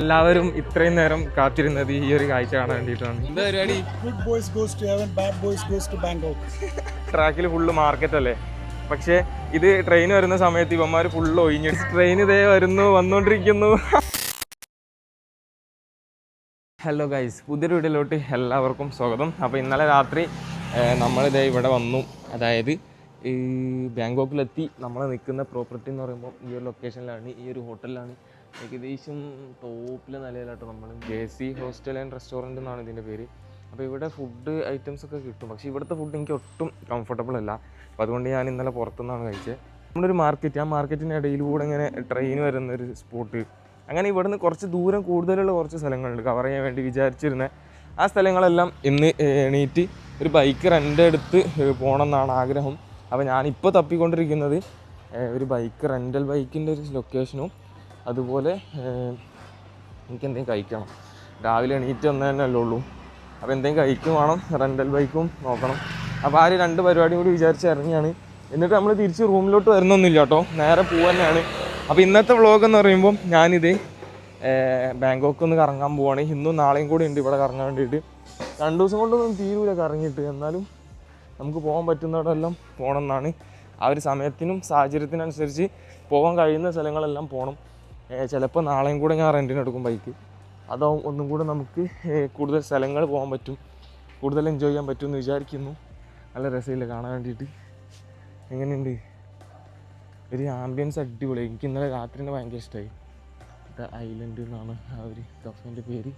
എല്ലാവരും ഇത്രയും നേരം കാത്തിരുന്നത് ഈ ഒരു കാഴ്ച കാണാൻ വേണ്ടിയിട്ടാണ്. എന്താ പരിപാടി? Good boys goes to heaven bad boys goes to Bangkok. ട്രാക്കിൽ ഫുള്ള് മാർക്കറ്റ് അല്ലേ? പക്ഷെ ഇത് ട്രെയിൻ വരുന്ന സമയത്ത് ഇവന്മാർ ഫുള്ള് ഒഴിഞ്ഞു. ട്രെയിൻ ഇതേ വരുന്നു വന്നുകൊണ്ടിരിക്കുന്നു ഹലോ ഗൈസ് പുതിയൊരു വീട്ടിലോട്ട് എല്ലാവർക്കും സ്വാഗതം. അപ്പോൾ ഇന്നലെ രാത്രി നമ്മളിതേ ഇവിടെ വന്നു. അതായത് ഈ ബാങ്കോക്കിലെത്തി നമ്മൾ നിൽക്കുന്ന പ്രോപ്പർട്ടി എന്ന് പറയുമ്പോൾ ഈ ഒരു ലൊക്കേഷനിലാണ് ഈ ഒരു ഹോട്ടലിലാണ് ഏകദേശം ടോപ്പിലെ നിലയിലാട്ടോ നമ്മൾ J C hostel and restaurant എന്നാണ് ഇതിന്റെ പേര്. അപ്പോൾ ഇവിടെ ഫുഡ് ഐറ്റംസ് ഒക്കെ കിട്ടും. പക്ഷേ ഇവിടുത്തെ ഫുഡ് എനിക്ക് ഒട്ടും കംഫർട്ടബിൾ അല്ല. അപ്പോൾ അതുകൊണ്ട് ഞാൻ ഇന്നലെ പുറത്തുനിന്നാണ് കഴിച്ചത്. നമ്മുടെ ഒരു മാർക്കറ്റ് ആ മാർക്കറ്റിന്റെ ഇടയിലൂടെ ഇങ്ങനെ ട്രെയിൻ വരുന്ന ഒരു സ്പോട്ട് അങ്ങനെ ഇവിടുന്ന് കുറച്ച് ദൂരം കൂടുതലുള്ള കുറച്ച് സ്ഥലങ്ങളുണ്ട്. കവർ ചെയ്യാൻ വേണ്ടി വിചാരിച്ചിരുന്ന. ആ സ്ഥലങ്ങളെല്ലാം ഇന്ന് എണീറ്റ് ഒരു ബൈക്ക് റെന്റ് എടുത്ത് പോകണം എന്നാണ് ആഗ്രഹം. അപ്പോൾ ഞാനിപ്പോൾ തപ്പിക്കൊണ്ടിരിക്കുന്നത് ഒരു ബൈക്ക് റെന്റൽ ബൈക്കിന്റെ ഒരു ലൊക്കേഷനും അതുപോലെ എനിക്കെന്തെങ്കിലും കഴിക്കണം. രാവിലെ എണീറ്റ് വന്നു തന്നെ അല്ലേ ഉള്ളൂ. അപ്പോൾ എന്തെങ്കിലും കഴിക്കും വേണം റെന്റൽ ബൈക്കും നോക്കണം. അപ്പോൾ ആ ഒരു രണ്ട് പരിപാടിയും കൂടി വിചാരിച്ച് ഇറങ്ങിയാണ്. എന്നിട്ട് നമ്മൾ തിരിച്ച് റൂമിലോട്ട് വരുന്നൊന്നുമില്ല കേട്ടോ. നേരെ പോവുക തന്നെയാണ്. അപ്പോൾ ഇന്നത്തെ വ്ളോഗ് എന്ന് പറയുമ്പോൾ ഞാനിത് ബാങ്കോക്ക് ഒന്ന് കറങ്ങാൻ പോവാണ്. ഇന്നും നാളെയും കൂടി ഉണ്ട് ഇവിടെ കറങ്ങാൻ വേണ്ടിയിട്ട്. രണ്ട് ദിവസം കൊണ്ടൊന്നും തീരൂല കറങ്ങിയിട്ട്. എന്നാലും നമുക്ക് പോകാൻ പറ്റുന്നിടമെല്ലാം പോകണം എന്നാണ്. ആ ഒരു സമയത്തിനും സാഹചര്യത്തിനനുസരിച്ച് പോകാൻ കഴിയുന്ന സ്ഥലങ്ങളെല്ലാം പോകണം ചിലപ്പോൾ നാളെയും കൂടെ ഞാൻ റെന്റിന് എടുക്കും ബൈക്ക് അതാവും ഒന്നും കൂടെ നമുക്ക് കൂടുതൽ സ്ഥലങ്ങൾ പോകാൻ പറ്റും. കൂടുതൽ എൻജോയ് ചെയ്യാൻ പറ്റുമെന്ന് വിചാരിക്കുന്നു. നല്ല രസമില്ല കാണാൻ വേണ്ടിയിട്ട്. എങ്ങനെയുണ്ട്? ഒരു ആംബിയൻസ് അടിപൊളി. എനിക്ക് ഇന്നലെ രാത്രി തന്നെ ഭയങ്കര ഇഷ്ടമായി ദ ഐലൻഡ് എന്നാണ് ആ ഒരു കഫേന്റെ പേര്.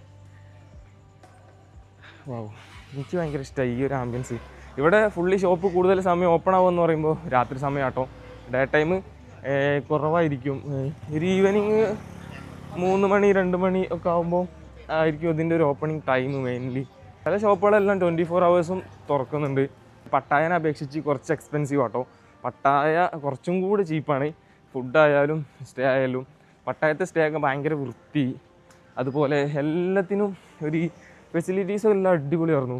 വാവ് എനിക്ക് ഭയങ്കര ഇഷ്ടമായി ഈ ഒരു ആംബിയൻസ് ഇവിടെ ഫുള്ളി ഷോപ്പ് കൂടുതൽ സമയം ഓപ്പൺ ആവുമെന്ന് പറയുമ്പോൾ രാത്രി സമയം ആട്ടോ ഡേ ടൈം കുറവായിരിക്കും. ഒരു ഈവനിങ് മൂന്ന് മണി രണ്ട് മണി ഒക്കെ ആകുമ്പോൾ ആയിരിക്കും ഇതിന്റെ ഒരു ഓപ്പണിംഗ് ടൈം മെയിൻലി പല ഷോപ്പുകളെല്ലാം ട്വന്റി ഫോർ ഹവേഴ്സും തുറക്കുന്നുണ്ട്. പട്ടായനെ അപേക്ഷിച്ച് കുറച്ച് എക്സ്പെൻസീവ് ആട്ടോ. പട്ടായ കുറച്ചും കൂടി ചീപ്പാണ് ഫുഡായാലും സ്റ്റേ ആയാലും പട്ടായത്തെ സ്റ്റേ ഒക്കെ ഭയങ്കര വൃത്തി. അതുപോലെ എല്ലാത്തിനും ഒരു ഫെസിലിറ്റീസും എല്ലാം അടിപൊളിയായിരുന്നു.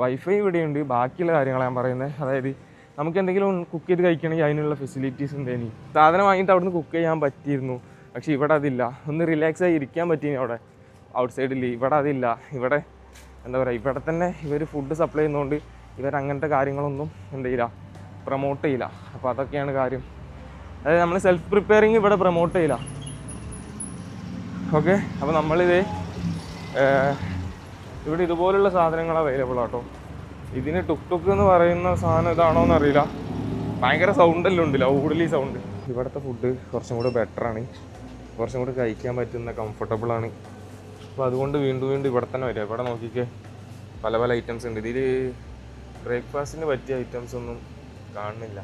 വൈഫൈ ഇവിടെയുണ്ട്. ബാക്കിയുള്ള കാര്യങ്ങളാണ് ഞാൻ പറയുന്നത് അതായത് നമുക്ക് എന്തെങ്കിലും കുക്ക് ചെയ്ത് കഴിക്കണമെങ്കിൽ അതിനുള്ള ഫെസിലിറ്റീസ് ഉണ്ടേനി സാധനം വാങ്ങിയിട്ട് അവിടുന്ന് കുക്ക് ചെയ്യാൻ പറ്റിയിരുന്നു. പക്ഷേ ഇവിടെ അതില്ല. ഒന്ന് റിലാക്സ് ആയി ഇരിക്കാൻ പറ്റീനി അവിടെ. ഔട്ട് സൈഡിൽ ഇവിടെ അതില്ല. ഇവിടെ എന്താ പറയുക ഇവിടെ തന്നെ ഇവർ ഫുഡ് സപ്ലൈ ചെയ്യുന്നതുകൊണ്ട് ഇവർ അങ്ങനത്തെ കാര്യങ്ങളൊന്നും എന്ത് ചെയ്യില്ല. പ്രൊമോട്ട് ചെയ്യില്ല. അപ്പോൾ അതൊക്കെയാണ് കാര്യം. അതായത് നമ്മൾ സെൽഫ് പ്രിപ്പയറിങ് ഇവിടെ പ്രൊമോട്ട് ചെയ്യില്ല. ഓക്കെ അപ്പോൾ നമ്മളിത് ഇവിടെ ഇതുപോലുള്ള സാധനങ്ങൾ അവൈലബിൾ ആട്ടോ. ഇതിന് ടുക് ടുക്ക് എന്ന് പറയുന്ന സാധനം ഇതാണോ എന്നറിയില്ല. ഭയങ്കര സൗണ്ട് എല്ലാം ഉണ്ട് ലൗഡ്ലി സൗണ്ട് ഇവിടുത്തെ ഫുഡ് കുറച്ചും കൂടെ ആണ്. കുറച്ചും കൂടെ കഴിക്കാൻ പറ്റുന്ന കംഫർട്ടബിൾ ആണ്. അപ്പോൾ അതുകൊണ്ട് വീണ്ടും വീണ്ടും ഇവിടെ തന്നെ വരിക. ഇവിടെ നോക്കിക്കേ പല പല ഐറ്റംസ് ഉണ്ട്. ഇതിൽ ബ്രേക്ക്ഫാസ്റ്റിന് പറ്റിയ ഐറ്റംസ് ഒന്നും കാണുന്നില്ല.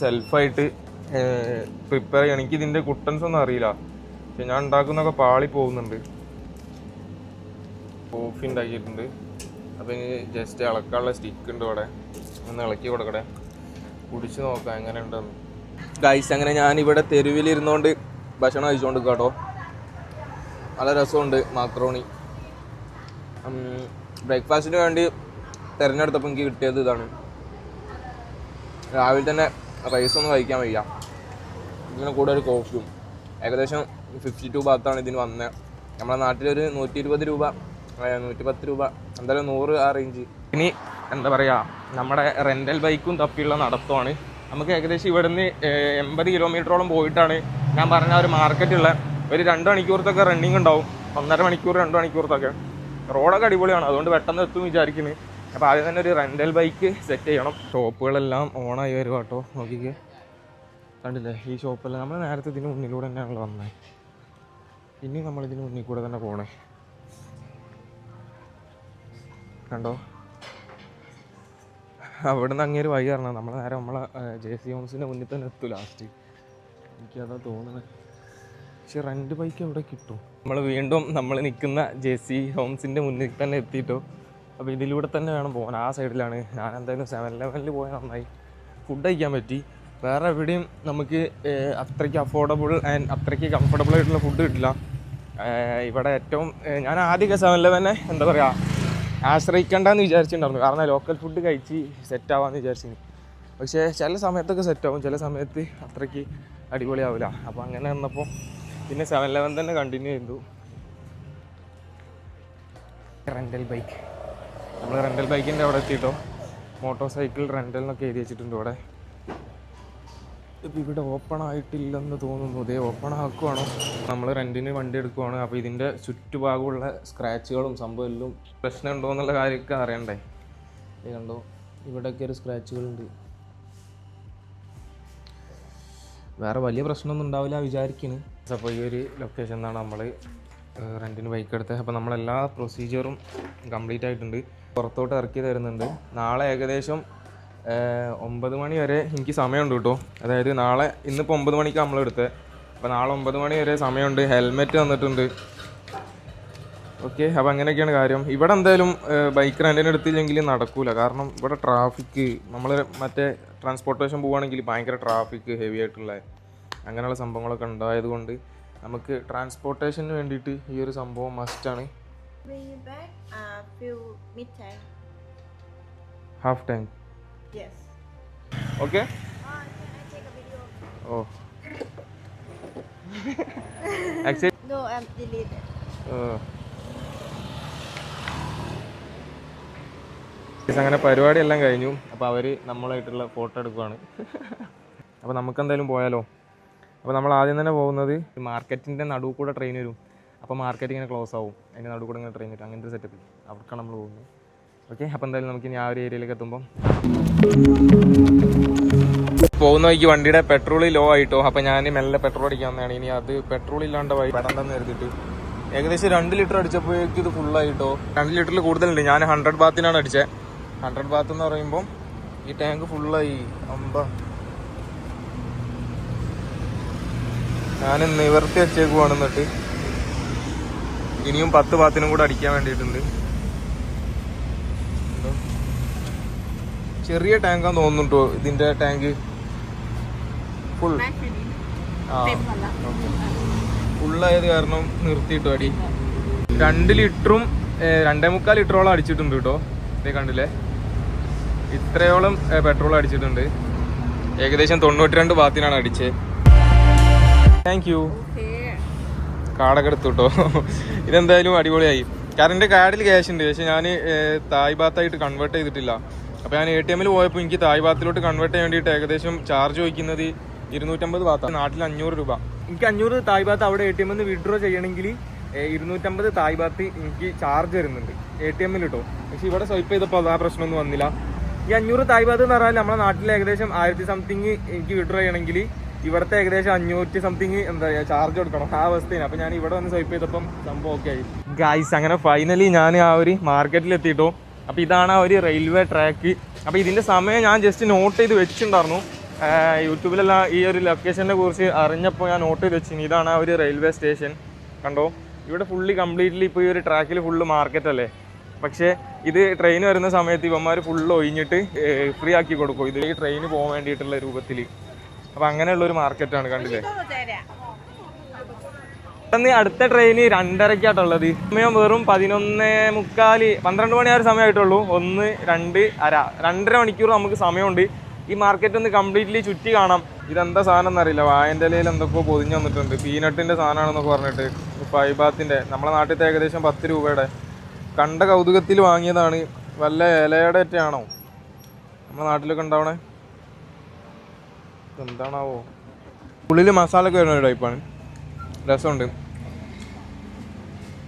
സെൽഫായിട്ട് പ്രിപ്പയർ ചെയ്യണം. എനിക്ക് ഇതിന്റെ കുട്ടൻസ് ഒന്നും അറിയില്ല. പക്ഷെ ഞാൻ ഉണ്ടാക്കുന്നൊക്കെ പാളി പോകുന്നുണ്ട്. കോഫി ഉണ്ടാക്കിയിട്ടുണ്ട്. അപ്പോൾ ഇനി ജസ്റ്റ് ഇളക്കാനുള്ള സ്റ്റിക്ക് ഉണ്ട് ഇവിടെ. ഒന്ന് ഇളക്കി കൊടുക്കട്ടെ. കുടിച്ച് നോക്കാം എങ്ങനെ ഉണ്ടെന്ന് ഗൈസ് അങ്ങനെ ഞാൻ ഇവിടെ തെരുവിലിരുന്നുകൊണ്ട് ഭക്ഷണം കഴിച്ചുകൊണ്ട് കേട്ടോ. നല്ല രസമുണ്ട് മാക്രോണി ബ്രേക്ക്ഫാസ്റ്റിന് വേണ്ടി തിരഞ്ഞെടുത്തപ്പോൾ എനിക്ക് കിട്ടിയത് ഇതാണ്. രാവിലെ തന്നെ റൈസ് റൈസൊന്നും കഴിക്കാൻ വയ്യ. ഇതിന് കൂടെ ഒരു കോഫിയും ഏകദേശം ഫിഫ്റ്റി ടു ഭാഗത്താണ് ഇതിന് വന്നത് നമ്മുടെ നാട്ടിലൊരു നൂറ്റി ഇരുപത് രൂപ നൂറ്റി പത്ത് രൂപ. എന്തായാലും നൂറ് ആ റേഞ്ച് ഇനി എന്താ പറയുക നമ്മുടെ റെന്റൽ ബൈക്കും തപ്പിയുള്ള നടത്തമാണ്. നമുക്ക് ഏകദേശം ഇവിടുന്ന് എൺപത് കിലോമീറ്ററോളം പോയിട്ടാണ് ഞാൻ പറഞ്ഞ ഒരു മാർക്കറ്റുള്ള ഒരു രണ്ട് മണിക്കൂറത്തൊക്കെ റണ്ണിങ് ഉണ്ടാവും. ഒന്നര മണിക്കൂർ രണ്ട് മണിക്കൂറത്തൊക്കെ. റോഡൊക്കെ അടിപൊളിയാണ്. അതുകൊണ്ട് പെട്ടെന്ന് എത്തും വിചാരിക്കുന്നത് അപ്പോൾ ആദ്യം തന്നെ ഒരു റെന്റൽ ബൈക്ക് സെറ്റ് ചെയ്യണം. ഷോപ്പുകളെല്ലാം ഓണായി വരും കേട്ടോ. നോക്കിക്ക്. കണ്ടില്ലേ ഈ ഷോപ്പെല്ലാം. നമ്മൾ നേരത്തെ ഇതിന് മുന്നിലൂടെ തന്നെയാണല്ലോ വന്നത് ഇനി നമ്മളിതിന് മുന്നിൽ കൂടെ തന്നെ പോണേ. കണ്ടോ? അവിടെ നിന്ന് അങ്ങേര് വഴി കാരണം നമ്മളെ നേരെ നമ്മളെ ജെ സി ഹോംസിന്റെ മുന്നിൽ തന്നെ എത്തും ലാസ്റ്റ് എനിക്കതാ തോന്നുന്നത് പക്ഷെ റെന്റ് ബൈക്ക് അവിടെ കിട്ടും? നമ്മൾ വീണ്ടും നമ്മൾ നിൽക്കുന്ന ജെ സി ഹോംസിന്റെ മുന്നിൽ തന്നെ എത്തിയിട്ടോ അപ്പോൾ ഇതിലൂടെ തന്നെ വേണം പോകാൻ. ആ സൈഡിലാണ് ഞാൻ എന്തായാലും സെവൻ ലെവനിൽ പോയാൽ നന്നായി. ഫുഡ് കഴിക്കാൻ പറ്റി. വേറെ എവിടെയും നമുക്ക് അത്രയ്ക്ക് അഫോർഡബിൾ ആൻഡ് അത്രയ്ക്ക് കംഫർട്ടബിൾ ആയിട്ടുള്ള ഫുഡ് കിട്ടില്ല. ഇവിടെ ഏറ്റവും ഞാൻ ആദ്യമൊക്കെ സെവൻ ലെവനെ എന്താ പറയുക ആശ്രയിക്കണ്ടെന്ന് വിചാരിച്ചിട്ടുണ്ടായിരുന്നു. കാരണം ലോക്കൽ ഫുഡ് കഴിച്ച് സെറ്റ് ആവാന്ന് വിചാരിച്ചിന്. പക്ഷേ ചില സമയത്തൊക്കെ സെറ്റ് ആവും. ചില സമയത്ത് അത്രയ്ക്ക് അടിപൊളിയാവില്ല അപ്പോൾ അങ്ങനെ വന്നപ്പോൾ പിന്നെ സെവൻ ലെവൻ തന്നെ കണ്ടിന്യൂ ചെയ്തു. റെന്റൽ ബൈക്ക് നമ്മൾ റെന്റൽ ബൈക്കിന്റെ അവിടെ എത്തിയിട്ടോ മോട്ടോർ സൈക്കിൾ റെന്റൽ എന്നൊക്കെ എഴുതി വെച്ചിട്ടുണ്ട് ഇവിടെ. ഇവിടെ ഓപ്പൺ ആയിട്ടില്ലെന്ന് തോന്നുന്നു. ഇതേ ഓപ്പൺ ആക്കുവാണോ നമ്മൾ റെന്റിന് വണ്ടി എടുക്കുവാണ്. അപ്പോൾ ഇതിന്റെ ചുറ്റുഭാഗമുള്ള സ്ക്രാച്ചുകളും സംഭവം എല്ലാം പ്രശ്നം ഉണ്ടോ എന്നുള്ള കാര്യമൊക്കെ അറിയണ്ടേ? ഇത് കണ്ടോ? ഇവിടെയൊക്കെ ഒരു സ്ക്രാച്ചുകളുണ്ട്. വേറെ വലിയ പ്രശ്നമൊന്നും ഉണ്ടാവില്ല വിചാരിക്കുന്നു അപ്പോൾ ഈ ഒരു ലൊക്കേഷൻ എന്നാണ് നമ്മൾ റെന്റിന് ബൈക്ക് എടുത്തത്. അപ്പോൾ നമ്മളെല്ലാ പ്രൊസീജിയറും കംപ്ലീറ്റ് ആയിട്ടുണ്ട്. പുറത്തോട്ട് ഇറക്കി തരുന്നുണ്ട്. നാളെ ഏകദേശം ഒമ്പത് മണി വരെ എനിക്ക് സമയമുണ്ട് കേട്ടോ. അതായത് നാളെ ഇന്നിപ്പോൾ ഒമ്പത് മണിക്ക് നമ്മൾ എടുത്തത് അപ്പോൾ നാളെ ഒമ്പത് മണി വരെ സമയമുണ്ട്. ഹെൽമെറ്റ് തന്നിട്ടുണ്ട്. ഓക്കെ അപ്പോൾ അങ്ങനെയൊക്കെയാണ് കാര്യം. ഇവിടെ എന്തായാലും ബൈക്ക് റെന്റിന് എടുത്തില്ലെങ്കിൽ നടക്കൂല. കാരണം ഇവിടെ ട്രാഫിക്ക് നമ്മൾ മറ്റേ ട്രാൻസ്പോർട്ടേഷൻ പോവുകയാണെങ്കിൽ ഭയങ്കര ട്രാഫിക്ക് ഹെവി ആയിട്ടുള്ള അങ്ങനെയുള്ള സംഭവങ്ങളൊക്കെ ഉണ്ടായതുകൊണ്ട് നമുക്ക് ട്രാൻസ്പോർട്ടേഷന് വേണ്ടിയിട്ട് ഈ ഒരു സംഭവം മസ്റ്റാണ് half tank Yes. Okay? Can I take a video? Oh. Actually No, I'm deleted. അങ്ങനെ പരിപാടി എല്ലാം കഴിഞ്ഞു അപ്പോൾ അവർ നമ്മളായിട്ടുള്ള ഫോട്ടോ എടുക്കുവാണ് അപ്പോൾ നമുക്ക് എന്തായാലും പോയാലോ അപ്പോൾ നമ്മൾ ആദ്യം തന്നെ പോകുന്നത് മാർക്കറ്റിന്റെ നടുവ് കൂടെ ട്രെയിൻ വരും അപ്പോൾ മാർക്കറ്റ് ഇങ്ങനെ ക്ലോസ് ആവും അതിന്റെ നടുവ് കൂടെ ഇങ്ങനെ ട്രെയിൻ വരും അങ്ങനത്തെ സെറ്റപ്പ് അവർക്കാണ് നമ്മൾ പോകുന്നത് ഓക്കെ അപ്പോൾ എന്തായാലും നമുക്ക് ഇനി ആ ഒരു ഏരിയയിലേക്ക് എത്തുമ്പം പോകുന്ന വഴിക്ക് വണ്ടിയുടെ പെട്രോൾ ലോ ആയിട്ടോ? അപ്പോൾ ഞാൻ മെല്ലെ പെട്രോൾ അടിക്കാൻ വന്നതാണ്. ഇനി അത് പെട്രോൾ ഇല്ലാണ്ട് വഴി പെടണ്ടെന്ന് കരുതിയിട്ട്. ഏകദേശം രണ്ട് ലിറ്റർ അടിച്ചപ്പോഴേക്കും ഇത് ഫുള്ളായിട്ടോ രണ്ട് ലിറ്ററിൽ കൂടുതലുണ്ട്. ഞാൻ ഹൺഡ്രഡ് ബാത്തിനാണ് അടിച്ചത് ഹൺഡ്രഡ് ബാത്ത് എന്ന് പറയുമ്പോൾ ഈ ടാങ്ക് ഫുള്ളായി അമ്പ. ഞാൻ നിവർത്തി വെച്ചേക്കുവാണ് എന്നിട്ട് ഇനിയും പത്ത് ബാത്തിനും കൂടെ അടിക്കാൻ വേണ്ടിയിട്ടുണ്ട് ഉണ്ടോ? ചെറിയ ടാങ്കാന്ന് തോന്നുന്നുണ്ടോ ഇതിന്റെ ടാങ്ക്. ഫുൾ ആ ഫുള്ളായത് കാരണം നിർത്തിയിട്ടോ അടി. രണ്ട് ലിറ്ററും രണ്ടേ മുക്കാൽ ലിറ്ററോളം അടിച്ചിട്ടുണ്ട് കേട്ടോ. ഇതേ കണ്ടില്ലേ? ഇത്രയോളം പെട്രോൾ അടിച്ചിട്ടുണ്ട്. ഏകദേശം തൊണ്ണൂറ്റി രണ്ട് ബാത്തിനാണ് അടിച്ചത് താങ്ക് യു കാടൊക്കെ എടുത്തു കേട്ടോ. ഇതെന്തായാലും അടിപൊളിയായി. കാരണം എന്റെ കാർഡിൽ ക്യാഷ് ഉണ്ട്. പക്ഷെ ഞാൻ തായ് ബാത്തായിട്ട് കൺവേർട്ട് ചെയ്തിട്ടില്ല. അപ്പോൾ ഞാൻ എ ടി എമ്മിൽ പോയപ്പോൾ എനിക്ക് തായ് ഭാഗത്തിലോട്ട് കൺവേർട്ട് ചെയ്യാൻ വേണ്ടിട്ട് ഏകദേശം ചാർജ് ചോദിക്കുന്നത് ഇരുന്നൂറ്റമ്പത് ഭാഗത്ത് നാട്ടിൽ അഞ്ഞൂറ് രൂപ. എനിക്ക് അഞ്ഞൂറ് തായ് ഭാഗത്ത് അവിടെ എ ടി എമ്മിൽ നിന്ന് വിഡ്രോ ചെയ്യണമെങ്കിൽ ഇരുന്നൂറ്റമ്പത് തായ് ഭാഗത്ത് എനിക്ക് ചാർജ് വരുന്നുണ്ട് എ ടി എമ്മിൽ കിട്ടും പക്ഷെ ഇവിടെ സ്വൈപ്പ് ചെയ്തപ്പോൾ ആ പ്രശ്നമൊന്നും വന്നില്ല. ഈ അഞ്ഞൂറ് തായ് ഭാഗത്ത് എന്ന് പറഞ്ഞാൽ നമ്മുടെ നാട്ടിൽ ഏകദേശം ആയിരത്തി സംതിങ് എനിക്ക് വിഡ്രോ ചെയ്യണമെങ്കിൽ ഇവിടുത്തെ ഏകദേശം അഞ്ഞൂറ്റി സംതിങ് എന്താ പറയുക ചാർജ് കൊടുക്കണം. ആ അവസ്ഥയാണ്. അപ്പൊ ഞാൻ ഇവിടെ വന്ന് സ്വൈപ്പ് ചെയ്തപ്പം സംഭവം ഓക്കെ ആയി. ഗൈസ് അങ്ങനെ ഫൈനലി ഞാൻ ആ ഒരു മാർക്കറ്റിൽ എത്തിയിട്ടോ അപ്പൊ ഇതാണ് ഒരു റെയിൽവേ ട്രാക്ക് അപ്പോൾ ഇതിന്റെ സമയം ഞാൻ ജസ്റ്റ് നോട്ട് ചെയ്ത് വെച്ചിട്ടുണ്ടായിരുന്നു. യൂട്യൂബിലെല്ലാം ഈ ഒരു ലൊക്കേഷനെ കുറിച്ച് അറിഞ്ഞപ്പോൾ ഞാൻ നോട്ട് ചെയ്ത് വെച്ചിന് ഇതാണ് ആ ഒരു റെയിൽവേ സ്റ്റേഷൻ കണ്ടോ? ഇവിടെ ഫുള്ളി കംപ്ലീറ്റ്ലി ഇപ്പോൾ ഈ ഒരു ട്രാക്കിൽ ഫുള്ള് മാർക്കറ്റ് അല്ലേ? പക്ഷേ ഇത് ട്രെയിൻ വരുന്ന സമയത്ത് ഇവന്മാർ ഫുള്ള് ഒഴിഞ്ഞിട്ട് ഫ്രീ ആക്കി കൊടുക്കും. ഇതിലേക്ക് ട്രെയിൻ പോകാൻ വേണ്ടിയിട്ടുള്ള രൂപത്തിൽ അപ്പോൾ അങ്ങനെയുള്ളൊരു മാർക്കറ്റാണ് കണ്ടില്ലേ? പെട്ടെന്ന് അടുത്ത ട്രെയിന് രണ്ടരക്കാട്ടുള്ളത് സമയം വെറും പതിനൊന്ന് മുക്കാൽ പന്ത്രണ്ട് മണി ആ സമയമായിട്ടുള്ളൂ. ഒന്ന് രണ്ട് അര. രണ്ടര മണിക്കൂർ നമുക്ക് സമയമുണ്ട്. ഈ മാർക്കറ്റ് ഒന്ന് കംപ്ലീറ്റ്ലി ചുറ്റി കാണാം. ഇതെന്താ സാധനം എന്നറിയില്ല. വായന്റെ ഇലയിൽ എന്തൊക്കെയോ പൊതിഞ്ഞു വന്നിട്ടുണ്ട്. പീനട്ടിന്റെ സാധനമാണെന്നൊക്കെ പറഞ്ഞിട്ട് ഫൈബാത്തിന്റെ നമ്മുടെ നാട്ടിലത്തെ ഏകദേശം പത്ത് രൂപയുടെ. കണ്ട കൗതുകത്തിൽ വാങ്ങിയതാണ്. വല്ല ഇലയുടെ ഒറ്റയാണോ നമ്മുടെ നാട്ടിലൊക്കെ ഉണ്ടാവണേ? എന്താണാവോ ഉള്ളിൽ മസാല വരുന്ന ഒരു ടൈപ്പാണ് രസമുണ്ട്.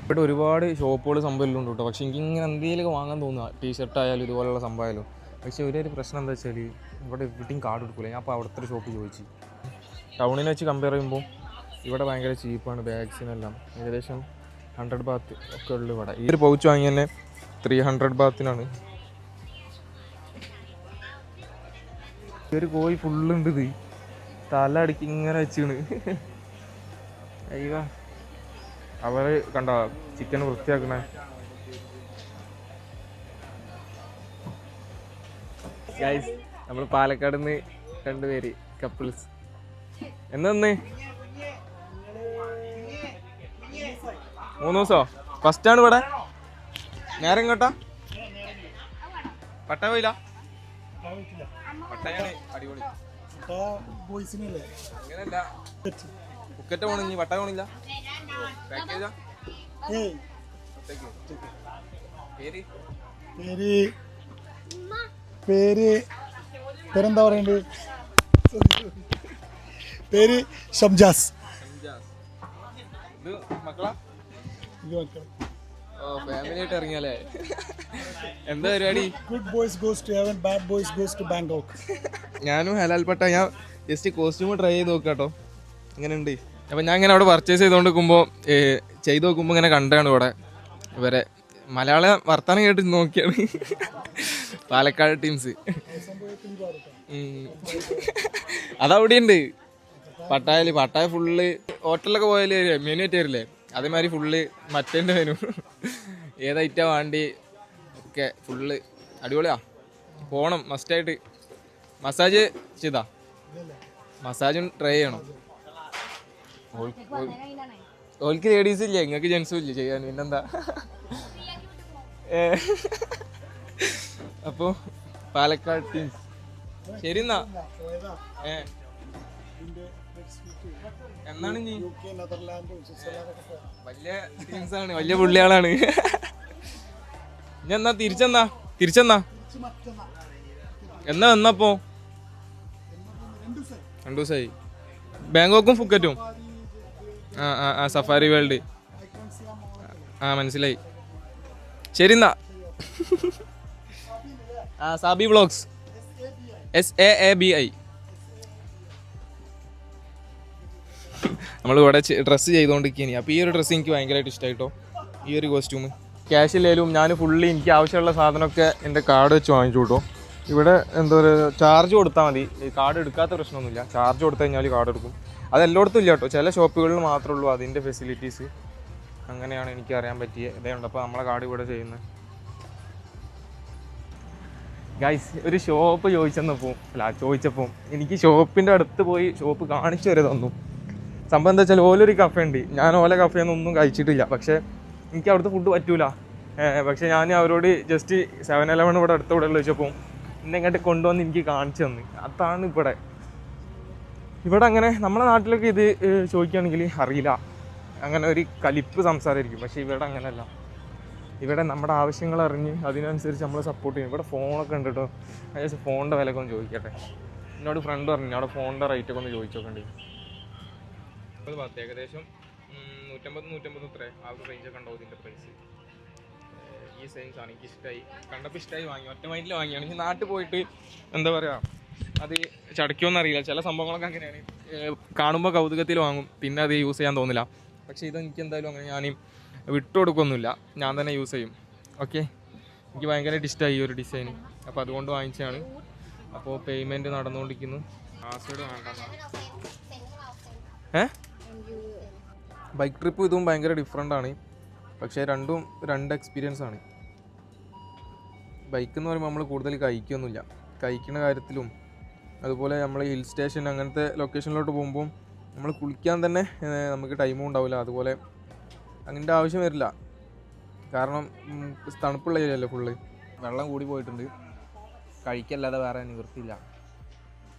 ഇവിടെ ഒരുപാട് ഷോപ്പുകൾ സംഭവം ഉണ്ട് കേട്ടോ. പക്ഷെ എനിക്ക് ഇങ്ങനെ എന്തെങ്കിലും വാങ്ങാൻ തോന്നുക ടീഷർട്ട് ആയാലും ഇതുപോലുള്ള സംഭവമായാലും. പക്ഷേ ഒരേ ഒരു പ്രശ്നം എന്താ വെച്ചാൽ ഇവിടെ എവിടെയും കാർഡ് എടുക്കില്ല ഞാൻ അപ്പോൾ അവിടുത്തെ ഷോപ്പ് ചോദിച്ചു. ടൗണിനെ വെച്ച് കമ്പയർ ചെയ്യുമ്പോൾ ഇവിടെ ഭയങ്കര ചീപ്പാണ് ബാഗ്സിനെല്ലാം ഏകദേശം ഹൺഡ്രഡ് ബാത്ത് ഒക്കെ ഉള്ളു ഇവിടെ. ഈ ഒരു പൗച്ച് വാങ്ങി തന്നെ ത്രീ ഹൺഡ്രഡ് ബാത്തിനാണ് ഒരു കോഴി ഫുള്ളുണ്ട് ഇത്. തല അടിക്ക് ഇങ്ങനെ വെച്ചാണ് അയ്യോ. അവർ കണ്ട ചിക്കൻ വൃത്തിയാക്കണേ. ഗൈസ് നമ്മൾ പാലക്കാട് നിന്ന് രണ്ടുപേര് കപ്പിൾസ് എന്നന്ന് മൂന്ന് ദിവസോ? ഫസ്റ്റ് ആണ് ഇവിടെ. നേരെ ഇങ്ങോട്ടാ. പട്ട പോയില്ല? പട്ടയാണ് അടിപൊളി. ബോയ്സിനല്ലേ ബുക്കറ്റ് പോണില്ല വട്ട പോണില്ല പാക്കേജാ പേര്? പേര്. പേര്. പേരെന്താ പറയണ്ട്? പേര് ഷംജാസ്. ഷംജാസ്. ഇത് മക്കളാ? ഇത് മക്കൾ ഓ ഫാമിലി ആയിട്ട് ഇറങ്ങിയല്ലേ എന്താ പരിപാടി? Good boys goes to heaven bad boys goes to Bangkok ഞാനും ഹലാൽപ്പെട്ട ഞാൻ ജസ്റ്റ് കോസ്റ്റ്യൂം ട്രൈ ചെയ്ത് നോക്കാട്ടോ. ഇങ്ങനെ ഉണ്ട് അപ്പം ഞാൻ ഇങ്ങനെ അവിടെ പർച്ചേസ് ചെയ്തുകൊണ്ട് നിൽക്കുമ്പോൾ ചെയ്ത് നോക്കുമ്പോൾ ഇങ്ങനെ കണ്ടാണ് ഇവിടെ. ഇവരെ മലയാള വർത്തമാനം കേട്ട് നോക്കിയാണ്. പാലക്കാട് ടീംസ് അതവിടെ ഉണ്ട് പട്ടായൽ പട്ടായ ഫുള്ള് ഹോട്ടലിലൊക്കെ പോയാൽ മെനു ആയിട്ട് അതേമാതിരി ഫുള്ള് മറ്റേന്റെ മെനു ഏതൈറ്റാ വേണ്ടി ഒക്കെ ഫുള്ള് അടിപൊളിയാ. പോണം മസ്റ്റായിട്ട് മസാജ് ചെയ്താ. മസാജും ട്രൈ ചെയ്യണം. ഓൾക്ക് ലേഡീസ് ഇല്ല നിങ്ങൾക്ക് ജെൻസും ഇല്ല ചെയ്യാൻ പിന്നെന്താ? ഏ. അപ്പോ പാലക്കാട് ടീംസ് ശരി എന്നാ. ഏ. എന്നാണ് നീ വലിയ ടീംസ് ആണ് വലിയ പുള്ളികളാണ്. ഇനി എന്നാ തിരിച്ചെന്നാ? തിരിച്ചെന്നാ? എന്നാ എന്നപ്പോ രണ്ടു ദിവസമായി ബാങ്കോക്കും ഫുക്കറ്റും? ആ ആ ആ സഫാരി വേൾഡ് ആ മനസ്സിലായി. ശരി എന്നാ ആ Sabi vlogs S A A B I നമ്മൾ ഇവിടെ ഡ്രസ്സ് ചെയ്തുകൊണ്ടിരിക്കുകയാണ് അപ്പോൾ ഈ ഒരു ഡ്രസ്സ് എനിക്ക് ഭയങ്കരമായിട്ട് ഇഷ്ടമായിട്ടോ ഈ ഒരു കോസ്റ്റ്യൂം ക്യാഷ് ഇല്ലെങ്കിലും ഞാൻ ഫുള്ളി എനിക്ക് ആവശ്യമുള്ള സാധനമൊക്കെ എന്റെ കാർഡ് വെച്ച് വാങ്ങിച്ചു കേട്ടോ. ഇവിടെ എന്താ പറയുക ചാർജ് കൊടുത്താൽ മതി. കാർഡ് എടുക്കാത്ത പ്രശ്നമൊന്നുമില്ല. ചാർജ് കൊടുത്തു കഴിഞ്ഞാൽ കാർഡ് എടുക്കും. അത് എല്ലായിടത്തും ഇല്ല കേട്ടോ. ചില ഷോപ്പുകളിൽ മാത്രമേ ഉള്ളൂ അതിന്റെ ഫെസിലിറ്റീസ് അങ്ങനെയാണ് എനിക്ക് അറിയാൻ പറ്റിയത് ഇതേയുണ്ട് അപ്പോൾ നമ്മളെ കാർഡ് ഇവിടെ ചെയ്യുന്നത്. ഗൈസ് ഒരു ഷോപ്പ് ചോദിച്ചെന്നപ്പോൾ അല്ല ചോദിച്ചപ്പോൾ എനിക്ക് ഷോപ്പിന്റെ അടുത്ത് പോയി ഷോപ്പ് കാണിച്ചു വരെ തന്നു. സംഭവം എന്താ വെച്ചാൽ ഓലൊരു കഫേ ഉണ്ട്. ഞാൻ ഓല കഫേന്ന് ഒന്നും കഴിച്ചിട്ടില്ല. പക്ഷേ എനിക്ക് അവിടുത്തെ ഫുഡ് പറ്റൂല. പക്ഷേ ഞാൻ അവരോട് ജസ്റ്റ് സെവൻ ഇലവൻ ഇവിടെ അടുത്ത് ഇവിടെ ചോദിച്ചപ്പോൾ എന്നെ ഇങ്ങോട്ട് കൊണ്ടുവന്ന് എനിക്ക് കാണിച്ചു തന്നു. അതാണ് ഇവിടെ ഇവിടെ അങ്ങനെ നമ്മുടെ നാട്ടിലൊക്കെ ഇത് ചോദിക്കുകയാണെങ്കിൽ അറിയില്ല. അങ്ങനെ ഒരു കലിപ്പ് സംസാരമായിരിക്കും. പക്ഷേ ഇവിടെ അങ്ങനെയല്ല ഇവിടെ നമ്മുടെ ആവശ്യങ്ങൾ അറിഞ്ഞ് അതിനനുസരിച്ച് നമ്മൾ സപ്പോർട്ട് ചെയ്യും. ഇവിടെ ഫോണൊക്കെ ഉണ്ട് കേട്ടോ അതായത് ഫോണിന്റെ വിലയൊക്കെ ഒന്ന് ചോദിക്കട്ടെ. എന്നോട് ഫ്രണ്ട് പറഞ്ഞു അവിടെ ഫോണിന്റെ റേറ്റ് ഒക്കെ ഒന്ന് ചോദിച്ചു നോക്കണ്ടേ മുപ്പത് പത്ത് ഏകദേശം നൂറ്റമ്പത് നൂറ്റമ്പത് ഇത്ര. ആ ഒരു റേഞ്ചൊക്കെ ഉണ്ടാവും ഇതിന്റെ പ്രൈസ് ഈ സെയിംസ് ആണ് എനിക്ക് ഇഷ്ടമായി കണ്ടപ്പോൾ ഇഷ്ടമായി വാങ്ങി. ഒറ്റ മൈൻഡിൽ വാങ്ങിയാണ്. ഈ നാട്ടിൽ പോയിട്ട് എന്താ പറയുക അത് ചടയ്ക്കുമെന്ന് അറിയില്ല. ചില സംഭവങ്ങളൊക്കെ അങ്ങനെയാണ്. കാണുമ്പോൾ കൗതുകത്തിൽ വാങ്ങും. പിന്നെ അത് യൂസ് ചെയ്യാൻ തോന്നില്ല. പക്ഷേ ഇത് എനിക്ക് എന്തായാലും അങ്ങനെ ഞാൻ വിട്ടുകൊടുക്കൊന്നുമില്ല. ഞാൻ തന്നെ യൂസ് ചെയ്യും. ഓക്കെ എനിക്ക് ഭയങ്കരമായിട്ട് ഇഷ്ടമായി ഈ ഒരു ഡിസൈൻ അപ്പോൾ അതുകൊണ്ട് വാങ്ങിച്ചതാണ്. അപ്പോൾ പേയ്മെന്റ് നടന്നുകൊണ്ടിരിക്കുന്നു. പാസ്വേഡ് വേണ്ടെന്നാണ് ഏ? ബൈക്ക് ട്രിപ്പ് ഇതും ഭയങ്കര ഡിഫറെന്റ് ആണ്. പക്ഷേ രണ്ടും രണ്ട് എക്സ്പീരിയൻസ് ആണ്. ബൈക്ക് എന്ന് പറയുമ്പോൾ നമ്മൾ കൂടുതൽ കഴിക്കൊന്നുമില്ല. കഴിക്കുന്ന കാര്യത്തിലും അതുപോലെ നമ്മൾ ഹിൽ സ്റ്റേഷൻ അങ്ങനത്തെ ലൊക്കേഷനിലോട്ട് പോകുമ്പോൾ നമ്മൾ കുളിക്കാൻ തന്നെ നമുക്ക് ടൈമും ഉണ്ടാവില്ല. അതുപോലെ അങ്ങനത്തെ ആവശ്യം വരില്ല. കാരണം തണുപ്പുള്ള ഏരിയല്ലേ ഫുള്ള് വെള്ളം കൂടി പോയിട്ടുണ്ട്. കഴിക്കല്ലാതെ വേറെ നിവൃത്തിയില്ല.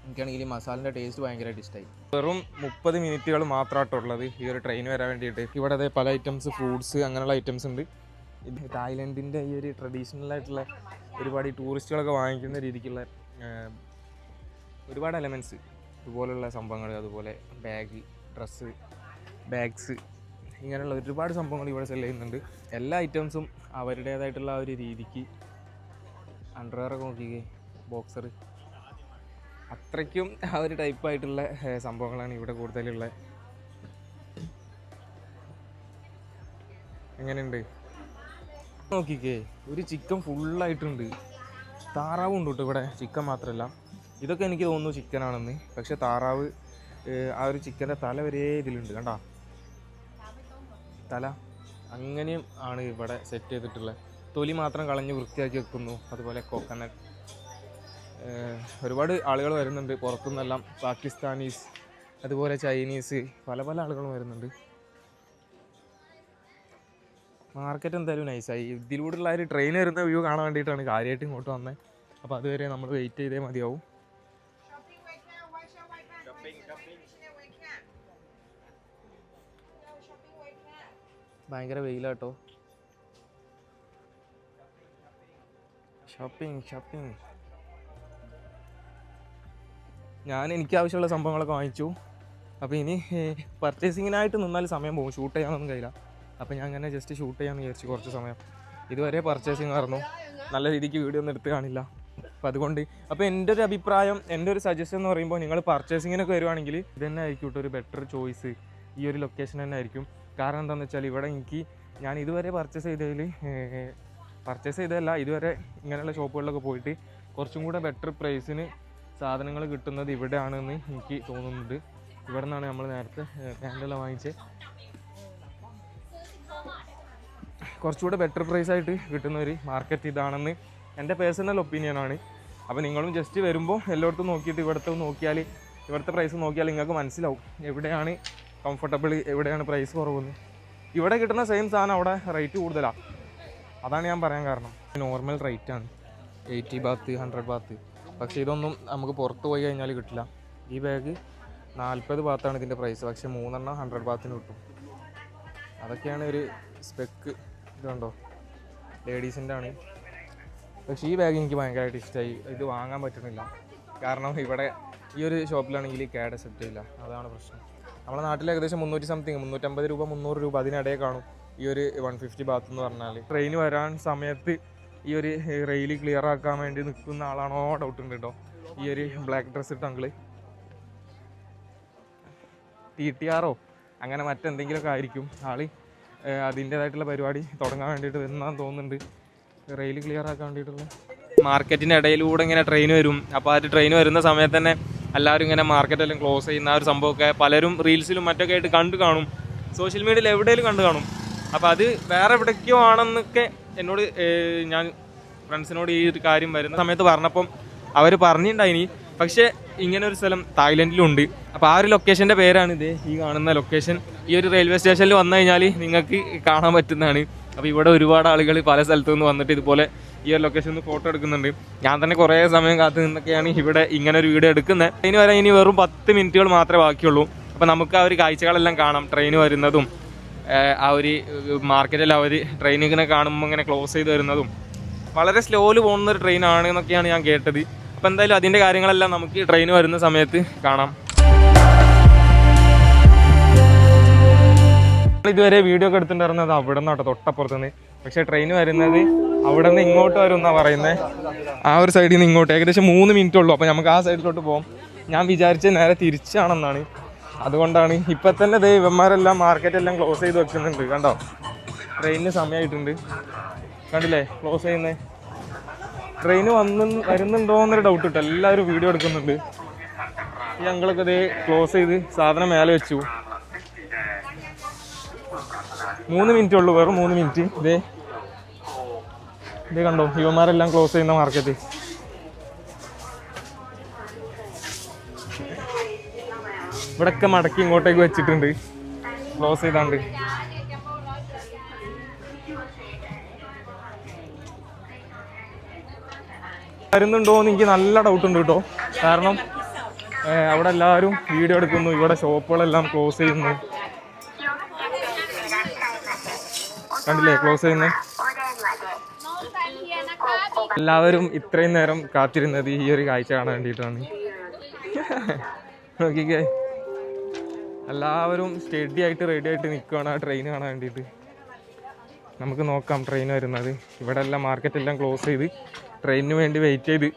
എനിക്കാണെങ്കിൽ ഈ മസാലിന്റെ ടേസ്റ്റ് ഭയങ്കരമായിട്ട് ഇഷ്ടമായി വെറും മുപ്പത് മിനിറ്റുകൾ മാത്രമായിട്ടുള്ളത് ഉള്ളത് ഈ ഒരു ട്രെയിൻ വരാൻ വേണ്ടിയിട്ട്. ഇവിടെ അതേ പല ഐറ്റംസ് ഫ്രൂട്ട്സ് അങ്ങനെയുള്ള ഐറ്റംസ് ഉണ്ട്. ഇത് തായ്ലൻഡിന്റെ ഈ ഒരു ട്രഡീഷണൽ ആയിട്ടുള്ള ഒരുപാട് ടൂറിസ്റ്റുകളൊക്കെ വാങ്ങിക്കുന്ന രീതിക്കുള്ള ഒരുപാട് എലമെന്റ്സ് ഇതുപോലെയുള്ള സംഭവങ്ങൾ അതുപോലെ ബാഗ് ഡ്രസ്സ് ബാഗ്സ് ഇങ്ങനെയുള്ള ഒരുപാട് സംഭവങ്ങൾ ഇവിടെ സെൽ ചെയ്യുന്നുണ്ട്. എല്ലാ ഐറ്റംസും അവരുടേതായിട്ടുള്ള ഒരു രീതിക്ക് അണ്ടർവെയറൊക്കെ നോക്കിക്കേ ബോക്സർ അത്രയ്ക്കും ആ ഒരു ടൈപ്പായിട്ടുള്ള സംഭവങ്ങളാണ് ഇവിടെ കൂടുതലുള്ളത്. എങ്ങനെയുണ്ട്? നോക്കിക്കേ ഒരു ചിക്കൻ ഫുള്ളായിട്ടുണ്ട് താറാവും ഉണ്ട് കേട്ടോ ഇവിടെ. ചിക്കൻ മാത്രമല്ല ഇതൊക്കെ എനിക്ക് തോന്നുന്നു ചിക്കനാണെന്ന് പക്ഷെ താറാവ് ആ ഒരു ചിക്കന്റെ തല വരെ ഇതിലുണ്ട്. കണ്ടാ? തല. അങ്ങനെയും ആണ് ഇവിടെ സെറ്റ് ചെയ്തിട്ടുള്ളത്. തൊലി മാത്രം കളഞ്ഞ് വൃത്തിയാക്കി വെക്കുന്നു. അതുപോലെ കോക്കനട്ട് ഒരുപാട് ആളുകൾ വരുന്നുണ്ട്. പുറത്തുനിന്നെല്ലാം പാകിസ്ഥാനീസ് അതുപോലെ ചൈനീസ് പല പല ആളുകളും വരുന്നുണ്ട്. മാർക്കറ്റ് എന്തായാലും നൈസായി ഇതിലൂടെയുള്ള ഒരു ട്രെയിൻ വരുന്ന വ്യൂ കാണാൻ വേണ്ടിയിട്ടാണ് കാര്യമായിട്ട് ഇങ്ങോട്ട് വന്നത് അപ്പോൾ അതുവരെ നമ്മൾ വെയിറ്റ് ചെയ്തേ മതിയാവും. ഭയങ്കര വെയിലാട്ടോ. ഷോപ്പിംഗ് ഷോപ്പിംഗ് ഞാൻ എനിക്ക് ആവശ്യമുള്ള സംഭവങ്ങളൊക്കെ വാങ്ങിച്ചു. അപ്പോൾ ഇനി പർച്ചേസിങ്ങിനായിട്ട് നിന്നാൽ സമയം പോകും. ഷൂട്ട് ചെയ്യാനൊന്നും കഴിയില്ല. അപ്പോൾ ഞാൻ അങ്ങനെ ജസ്റ്റ് ഷൂട്ട് ചെയ്യാമെന്ന് വിചാരിച്ചു കുറച്ച് സമയം. ഇതുവരെ പർച്ചേസിങ് ആയിരുന്നു നല്ല രീതിക്ക് വീഡിയോ ഒന്നും എടുത്ത് കാണില്ല. അപ്പോൾ അതുകൊണ്ട് അപ്പോൾ എന്റെ ഒരു അഭിപ്രായം എന്റെ ഒരു സജഷൻ എന്ന് പറയുമ്പോൾ നിങ്ങൾ പർച്ചേസിങ്ങിനൊക്കെ വരുവാണെങ്കിൽ ഇത് തന്നെ ആയിരിക്കും ഒരു ബെറ്റർ ചോയ്സ് ഈ ഒരു ലൊക്കേഷൻ തന്നെ ആയിരിക്കും. കാരണം എന്താണെന്ന് വെച്ചാൽ ഇവിടെ എനിക്ക് ഞാൻ ഇതുവരെ പർച്ചേസ് ചെയ്തതിൽ പർച്ചേസ് ചെയ്തതല്ല ഇതുവരെ ഇങ്ങനെയുള്ള ഷോപ്പുകളിലൊക്കെ പോയിട്ട് കുറച്ചും കൂടെ ബെറ്റർ പ്രൈസിന് സാധനങ്ങൾ കിട്ടുന്നത് ഇവിടെയാണെന്ന് എനിക്ക് തോന്നുന്നുണ്ട് ഇവിടെ നിന്നാണ് നമ്മൾ നേരത്തെ പാന്റെല്ലാം വാങ്ങിച്ചത് കുറച്ചുകൂടെ ബെറ്റർ പ്രൈസായിട്ട് കിട്ടുന്ന ഒരു മാർക്കറ്റ് ഇതാണെന്ന് എന്റെ പേഴ്സണൽ ഒപ്പീനിയനാണ് അപ്പോൾ നിങ്ങളും ജസ്റ്റ് വരുമ്പോൾ എല്ലായിടത്തും നോക്കിയിട്ട് ഇവിടുത്തെ നോക്കിയാൽ ഇവിടുത്തെ പ്രൈസ് നോക്കിയാൽ നിങ്ങൾക്ക് മനസ്സിലാവും എവിടെയാണ് കംഫർട്ടബിൾ എവിടെയാണ് പ്രൈസ് കുറവെന്ന്. ഇവിടെ കിട്ടുന്ന സെയിം സാധനം അവിടെ റേറ്റ് കൂടുതലാണ് അതാണ് ഞാൻ പറയാൻ കാരണം. നോർമൽ റേറ്റാണ് എയ്റ്റി ബാത്ത് ഹൺഡ്രഡ് ബാത്ത് പക്ഷേ ഇതൊന്നും നമുക്ക് പുറത്ത് പോയി കഴിഞ്ഞാൽ കിട്ടില്ല. ഈ ബാഗ് നാൽപ്പത് ബാത്താണ് ഇതിന്റെ പ്രൈസ് പക്ഷേ മൂന്നെണ്ണം ഹൺഡ്രഡ് ബാത്തിന് കിട്ടും. അതൊക്കെയാണ് ഒരു സ്പെക്ക് ഇതുണ്ടോ? ലേഡീസിന്റെ ആണ്. പക്ഷേ ഈ ബാഗ് എനിക്ക് ഭയങ്കരമായിട്ട് ഇഷ്ടമായി ഇത് വാങ്ങാൻ പറ്റുന്നില്ല. കാരണം ഇവിടെ ഈ ഒരു ഷോപ്പിലാണെങ്കിൽ ക്യാഡ് സെറ്റ് ഇല്ല അതാണ് പ്രശ്നം. നമ്മുടെ നാട്ടിൽ ഏകദേശം മുന്നൂറ്റി സംതിങ് മുന്നൂറ്റമ്പത് രൂപ മുന്നൂറ് രൂപ അതിനിടയിൽ കാണും ഈ ഒരു വൺ ഫിഫ്റ്റി ബാത്ത് എന്ന് പറഞ്ഞാൽ ട്രെയിൻ വരാൻ സമയത്ത് ഈ ഒരു റെയിൽ ക്ലിയർ ആക്കാൻ വേണ്ടി നിൽക്കുന്ന ആളാണോ ഡൗട്ട് ഉണ്ട് കേട്ടോ ഈ ഒരു ബ്ലാക്ക് ഡ്രസ് ഇട്ട അങ്കിൾ ടി ടി ആറോ അങ്ങനെ മറ്റെന്തെങ്കിലുമൊക്കെ ആയിരിക്കും. ആൾ അതിന്റേതായിട്ടുള്ള പരിപാടി തുടങ്ങാൻ വേണ്ടിയിട്ട് വരുന്നതെന്ന് തോന്നുന്നുണ്ട്. റെയിൽ ക്ലിയർ ആക്കാൻ വേണ്ടിയിട്ടുള്ള? മാർക്കറ്റിന്റെ ഇടയിലൂടെ ഇങ്ങനെ ട്രെയിൻ വരും. അപ്പോൾ ആ ട്രെയിൻ വരുന്ന സമയത്ത് തന്നെ എല്ലാവരും ഇങ്ങനെ മാർക്കറ്റെല്ലാം ക്ലോസ് ചെയ്യുന്ന ആ ഒരു സംഭവമൊക്കെ പലരും റീൽസിലും മറ്റൊക്കെ ആയിട്ട് കണ്ടു കാണും. സോഷ്യൽ മീഡിയയിൽ എവിടെയെങ്കിലും കണ്ടു കാണും. അപ്പോൾ അത് വേറെ എവിടേക്കോ ആണെന്നൊക്കെ എന്നോട് ഞാൻ ഫ്രണ്ട്സിനോട് ഈ ഒരു കാര്യം വരുന്ന സമയത്ത് പറഞ്ഞപ്പം അവർ പറഞ്ഞിട്ടുണ്ടായിനി പക്ഷേ ഇങ്ങനെ ഒരു സ്ഥലം തായ്ലൻഡിലുണ്ട്. അപ്പോൾ ആ ഒരു ലൊക്കേഷന്റെ പേരാണ് ഇത് ഈ കാണുന്ന ലൊക്കേഷൻ ഈ ഒരു റെയിൽവേ സ്റ്റേഷനിൽ വന്നു കഴിഞ്ഞാൽ നിങ്ങൾക്ക് കാണാൻ പറ്റുന്നതാണ്. അപ്പോൾ ഇവിടെ ഒരുപാട് ആളുകൾ പല സ്ഥലത്തു നിന്ന് വന്നിട്ട് ഇതുപോലെ ഈ ഒരു ലൊക്കേഷനിൽ നിന്ന് ഫോട്ടോ എടുക്കുന്നുണ്ട്. ഞാൻ തന്നെ കുറേ സമയം കാത്തു നിന്നൊക്കെയാണ് ഇവിടെ ഇങ്ങനെ ഒരു വീഡിയോ എടുക്കുന്നത് ട്രെയിൻ വരാൻ ഇനി വെറും പത്ത് മിനിറ്റുകൾ മാത്രമേ ബാക്കിയുള്ളൂ. അപ്പോൾ നമുക്ക് ആ ഒരു കാഴ്ചകളെല്ലാം കാണാം. ട്രെയിൻ വരുന്നതും ആ ഒരു മാർക്കറ്റിൽ അവർ ട്രെയിൻ ഇങ്ങനെ കാണുമ്പോൾ ഇങ്ങനെ ക്ലോസ് ചെയ്ത് വരുന്നതും. വളരെ സ്ലോയിൽ പോകുന്ന ഒരു ട്രെയിനാണ് എന്നൊക്കെയാണ് ഞാൻ കേട്ടത്. അപ്പോൾ എന്തായാലും അതിന്റെ കാര്യങ്ങളെല്ലാം നമുക്ക് ട്രെയിൻ വരുന്ന സമയത്ത് കാണാം. ഇതുവരെ വീഡിയോ ഒക്കെ എടുത്തിട്ടുണ്ടായിരുന്നത് അവിടെ നിന്നാട്ടോ തൊട്ടപ്പുറത്ത് നിന്ന് പക്ഷെ ട്രെയിൻ വരുന്നത് അവിടെ നിന്ന് ഇങ്ങോട്ട് വരും എന്നാ പറയുന്നത് ആ ഒരു സൈഡിൽ നിന്ന് ഇങ്ങോട്ട്. ഏകദേശം മൂന്ന് മിനിറ്റ് ഉള്ളൂ. അപ്പോൾ നമുക്ക് ആ സൈഡിലോട്ട് പോകാം ഞാൻ വിചാരിച്ച നേരെ തിരിച്ചാണെന്നാണ്. അതുകൊണ്ടാണ് ഇപ്പം തന്നെ ദേ ഇവന്മാരെല്ലാം മാർക്കറ്റ് എല്ലാം ക്ലോസ് ചെയ്ത് വെക്കുന്നുണ്ട്. കണ്ടോ? ട്രെയിനിന് സമയമായിട്ടുണ്ട് കണ്ടില്ലേ? ക്ലോസ് ചെയ്യുന്നത് ട്രെയിൻ വന്ന് വരുന്നുണ്ടോ എന്നൊരു ഡൗട്ട് കിട്ടും എല്ലാവരും വീഡിയോ എടുക്കുന്നുണ്ട്. ഈ ക്ലോസ് ചെയ്ത് സാധനം മേലെ വെച്ചു. മൂന്ന് മിനിറ്റ് ഉള്ളൂ വെറും മൂന്ന് മിനിറ്റ്. ഇതേ ഇത് കണ്ടോ യുവമാരെല്ലാം ക്ലോസ് ചെയ്യുന്ന മാർക്കറ്റ് ഇവിടൊക്കെ മടക്കി ഇങ്ങോട്ടേക്ക് വെച്ചിട്ടുണ്ട്. ക്ലോസ് ചെയ്താണ്ട്. വരുന്നുണ്ടോ എന്ന് എനിക്ക് നല്ല ഡൗട്ട് ഉണ്ട് കേട്ടോ. കാരണം അവിടെ എല്ലാവരും വീഡിയോ എടുക്കുന്നു ഇവിടെ ഷോപ്പുകളെല്ലാം ക്ലോസ് ചെയ്യുന്നു. കണ്ടില്ലേ? ക്ലോസ് ചെയ്യുന്നത് എല്ലാവരും ഇത്രയും നേരം കാത്തിരുന്നത് ഈ ഒരു കാഴ്ച കാണാൻ വേണ്ടിയിട്ടാണ്. നോക്കിക്കേ. എല്ലാവരും സ്റ്റഡി ആയിട്ട് റെഡി ആയിട്ട് നിൽക്കുകയാണ് ആ ട്രെയിൻ കാണാൻ വേണ്ടിയിട്ട്. നമുക്ക് നോക്കാം ട്രെയിൻ വരുന്നത്. ഇവിടെ എല്ലാം മാർക്കറ്റ് എല്ലാം ക്ലോസ് ചെയ്ത് ട്രെയിനിന് വേണ്ടി വെയിറ്റ് ചെയ്ത്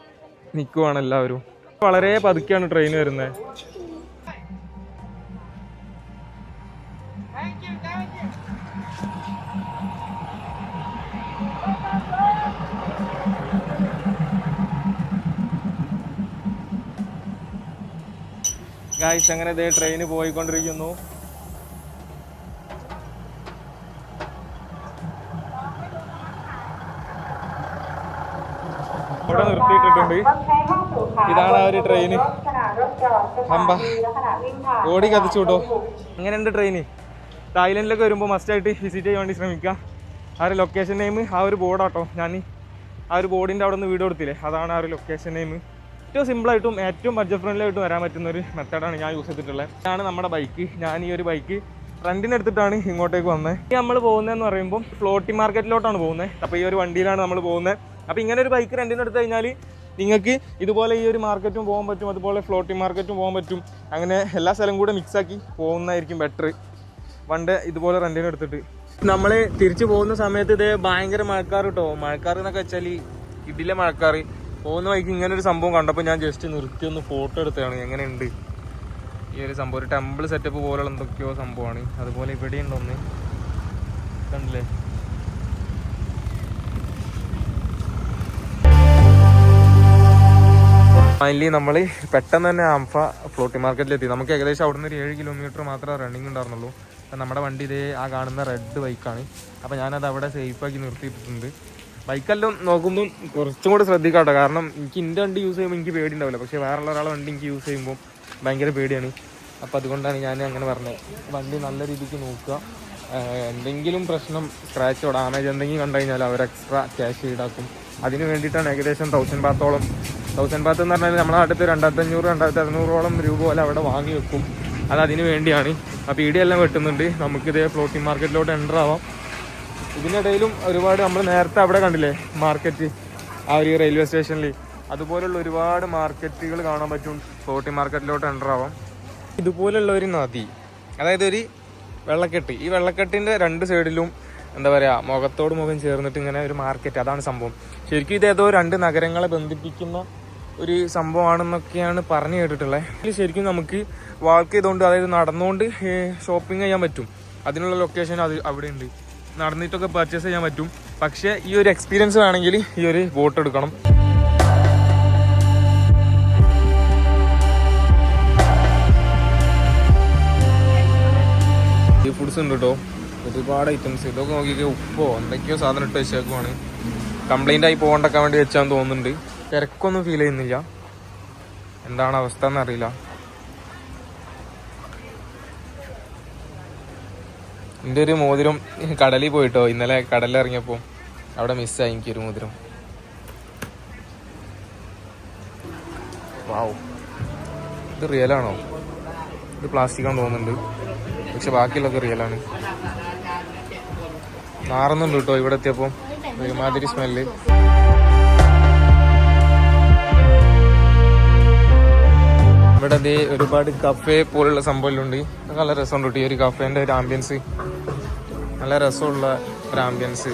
നിൽക്കുവാണ് എല്ലാവരും. വളരെ പതുക്കെയാണ് ട്രെയിൻ വരുന്നത്. ഗായ്സ് അങ്ങനെ ഇതേ ട്രെയിന് പോയിക്കൊണ്ടിരിക്കുന്നു. ഇവിടെ നിർത്തിയിട്ടിട്ടുണ്ട്. ഇതാണ് ആ ഒരു ട്രെയിന് ഹമ്പ ഓടി കത്തിച്ചു വിട്ടോ. അങ്ങനെയുണ്ട് ട്രെയിന് തായ്ലൻഡിലൊക്കെ വരുമ്പോൾ മസ്റ്റായിട്ട് വിസിറ്റ് ചെയ്യാൻ വേണ്ടി ശ്രമിക്കുക. ആ ഒരു ലൊക്കേഷൻ നെയിം ആ ഒരു ബോർഡാട്ടോ ഞാൻ ആ ഒരു ബോർഡിന്റെ അവിടെ നിന്ന് വീഡിയോ എടുത്തില്ലേ അതാണ് ആ ഒരു ലൊക്കേഷൻ നെയിം ഏറ്റവും സിമ്പിളായിട്ടും ഏറ്റവും ബഡ്ജറ്റ് ഫ്രണ്ട്ലി ആയിട്ട് വരാൻ പറ്റുന്ന ഒരു മെത്തേഡാണ് ഞാൻ യൂസ് ചെയ്തിട്ടുള്ളത്. ഇതാണ് നമ്മുടെ ബൈക്ക് ഞാൻ ഈ ഒരു ബൈക്ക് റെന്റിന് എടുത്തിട്ടാണ് ഇങ്ങോട്ടേക്ക് വന്നത് നമ്മൾ പോകുന്നതെന്ന് പറയുമ്പോൾ ഫ്ലോട്ടി മാർക്കറ്റിലോട്ടാണ് പോകുന്നത് അപ്പോൾ ഈ ഒരു വണ്ടിയിലാണ് നമ്മൾ പോകുന്നത് അപ്പോൾ ഇങ്ങനെ ഒരു ബൈക്ക് റെന്റിന് എടുത്തു കഴിഞ്ഞാൽ നിങ്ങൾക്ക് ഇതുപോലെ ഈ ഒരു മാർക്കറ്റും പോകാൻ പറ്റും. അതുപോലെ ഫ്ലോട്ടി മാർക്കറ്റും പോകാൻ പറ്റും. അങ്ങനെ എല്ലാ സ്ഥലവും കൂടെ മിക്സാക്കി പോകുന്നതായിരിക്കും ബെറ്റർ വണ്ട് ഇതുപോലെ റെന്റിന് എടുത്തിട്ട്. നമ്മൾ തിരിച്ചു പോകുന്ന സമയത്ത് ഇത് ഭയങ്കര മഴക്കാർ കേട്ടോ മഴക്കാർ എന്നൊക്കെ വെച്ചാൽ ഇടിലെ മഴക്കാർ പോകുന്ന വഴിക്ക് ഇങ്ങനെ ഒരു സംഭവം കണ്ടപ്പോൾ ഞാൻ ജസ്റ്റ് നിർത്തി ഒന്ന് ഫോട്ടോ എടുത്തതാണ്. എങ്ങനെയുണ്ട്? ഈ ഒരു സംഭവം. ഒരു ടെമ്പിൾ സെറ്റപ്പ് പോലുള്ള എന്തൊക്കെയോ സംഭവമാണ്. അതുപോലെ ഇവിടെ ഉണ്ടൊന്ന് കണ്ടില്ലേ? ഫൈനലി നമ്മൾ പെട്ടെന്ന് തന്നെ ആംഫ ഫ്ലോട്ടി മാർക്കറ്റിലെത്തി നമുക്ക് ഏകദേശം അവിടുന്ന് ഒരു ഏഴ് കിലോമീറ്റർ മാത്രമേ റണ്ണിങ് ഉണ്ടായിരുന്നുള്ളൂ. നമ്മുടെ വണ്ടി ഇതേ ആ കാണുന്ന റെഡ് ബൈക്കാണ് അപ്പോൾ ഞാനത് അവിടെ സേഫാക്കി നിർത്തിയിട്ടുണ്ട്. ബൈക്കെല്ലാം നോക്കുമ്പോൾ കുറച്ചും കൂടെ ശ്രദ്ധിക്കാട്ടോ. കാരണം എനിക്ക് എന്റെ വണ്ടി യൂസ് ചെയ്യുമ്പോൾ എനിക്ക് പേടി ഉണ്ടാവില്ല പക്ഷേ വേറെ ഒരാളെ വണ്ടി എനിക്ക് യൂസ് ചെയ്യുമ്പോൾ ഭയങ്കര പേടിയാണ്. അപ്പോൾ അതുകൊണ്ടാണ് ഞാൻ അങ്ങനെ പറഞ്ഞത് വണ്ടി നല്ല രീതിക്ക് നോക്കുക. എന്തെങ്കിലും പ്രശ്നം സ്ക്രാച്ചോ ഡാമേജ് എന്തെങ്കിലും കണ്ടു കഴിഞ്ഞാൽ അവർ എക്സ്ട്രാ ക്യാഷ് ഈടാക്കും. അതിന് വേണ്ടിയിട്ടാണ് ഏകദേശം തൗസൻഡ് ബാത്തോളം തൗസൻഡ് ബാത്ത് എന്ന് പറഞ്ഞാൽ നമ്മുടെ നാട്ടിൽ രണ്ടായിരത്തി അഞ്ഞൂറ് രണ്ടായിരത്തി അറുന്നൂറോളം രൂപ പോലെ അവിടെ വാങ്ങി വെക്കും. അത് അതിന് വേണ്ടിയാണ്. അപ്പോൾ ഇടിയെല്ലാം വെട്ടുന്നുണ്ട്. നമുക്കിതേ ഫ്ലോട്ടിംഗ് മാർക്കറ്റിലോട്ട് എന്റർ ആവാം. ഇതിനിടയിലും ഒരുപാട് നമ്മൾ നേരത്തെ അവിടെ കണ്ടില്ലേ മാർക്കറ്റ് ആ ഒരു റെയിൽവേ സ്റ്റേഷനിൽ അതുപോലുള്ള ഒരുപാട് മാർക്കറ്റുകൾ കാണാൻ പറ്റും. ഫോർട്ടി മാർക്കറ്റിലോട്ട് എന്റർ ആവാം. ഇതുപോലുള്ള ഒരു നദി അതായത് ഒരു വെള്ളക്കെട്ട്. ഈ വെള്ളക്കെട്ടിന്റെ രണ്ട് സൈഡിലും എന്താ പറയുക മുഖത്തോട് മുഖം ചേർന്നിട്ട് ഇങ്ങനെ ഒരു മാർക്കറ്റ് അതാണ് സംഭവം. ശരിക്കും ഇത് ഏതോ രണ്ട് നഗരങ്ങളെ ബന്ധിപ്പിക്കുന്ന ഒരു സംഭവമാണെന്നൊക്കെയാണ് പറഞ്ഞു കേട്ടിട്ടുള്ളത് ശരിക്കും നമുക്ക് വാക്ക് ചെയ്തുകൊണ്ട് അതായത് നടന്നുകൊണ്ട് ഷോപ്പിംഗ് ചെയ്യാൻ പറ്റും. അതിനുള്ള ലൊക്കേഷൻ അത് അവിടെ ഉണ്ട്. നടന്നിട്ടൊക്കെ പർച്ചേസ് ചെയ്യാൻ പറ്റും. പക്ഷേ ഈ ഒരു എക്സ്പീരിയൻസ് വേണമെങ്കിൽ ഈ ഒരു ബോട്ട് എടുക്കണം. സീ ഫുഡ്സ് ഉണ്ട് കേട്ടോ ഒരുപാട് ഐറ്റംസ് ഇതൊക്കെ നോക്കിയൊക്കെ ഉപ്പോ എന്തൊക്കെയോ സാധനം ഇട്ട് വെച്ചേക്കുവാണ്. കംപ്ലൈന്റ് ആയി പോകണ്ടൊക്കെ വേണ്ടി വെച്ചാന്ന് തോന്നുന്നുണ്ട്. തിരക്കൊന്നും ഫീൽ ചെയ്യുന്നില്ല. എന്താണ് അവസ്ഥ എന്നറിയില്ല. എന്റെ ഒരു മോതിരം കടലിൽ പോയിട്ടോ. ഇന്നലെ കടലിൽ ഇറങ്ങിയപ്പോൾ അവിടെ മിസ്സായി എനിക്കൊരു മോതിരം. വാവ് ഇത് റിയലാണോ ഇത് പ്ലാസ്റ്റിക് ആണെന്ന് തോന്നുന്നുണ്ട്. പക്ഷെ ബാക്കിയുള്ളതൊക്കെ റിയലാണ് നാറുന്നുണ്ട് കേട്ടോ ഇവിടെ എത്തിയപ്പോൾ ഒരുമാതിരി സ്മെല്ല് ഇവിടെ ദേ ഒരുപാട് കഫേ പോലുള്ള സംഭവങ്ങളുണ്ട്. നല്ല രസമുണ്ട് ഈ ഒരു കഫേന്റെ ഒരു ആംബിയൻസ് നല്ല രസമുള്ള ഒരു ആംബിയൻസ്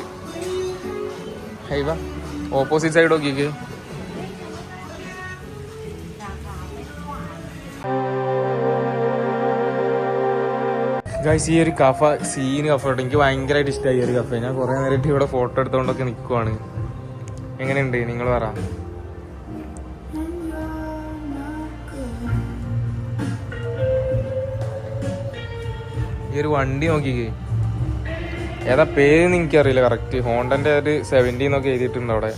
ഓപ്പോസിറ്റ് സൈഡ് നോക്കിക്ക്. ഗൈസ് ഈ ഒരു കഫ സീന് കഫ കേട്ടോ എനിക്ക് ഭയങ്കരമായിട്ട് ഇഷ്ടമായി ഈ ഒരു കഫ ഞാൻ കുറേ നേരമായിട്ട് ഇവിടെ ഫോട്ടോ എടുത്തുകൊണ്ടൊക്കെ നിൽക്കുവാണ് എങ്ങനെയുണ്ട്? നിങ്ങൾ പറ. ഈ ഒരു വണ്ടി നോക്കിക്കേ ഏതാ പേരെന്ന് എനിക്കറിയില്ല കറക്റ്റ് ഹോണ്ടന്റെ ഒരു സെവന്റി എന്നൊക്കെ എഴുതിയിട്ടുണ്ട് അവിടെ.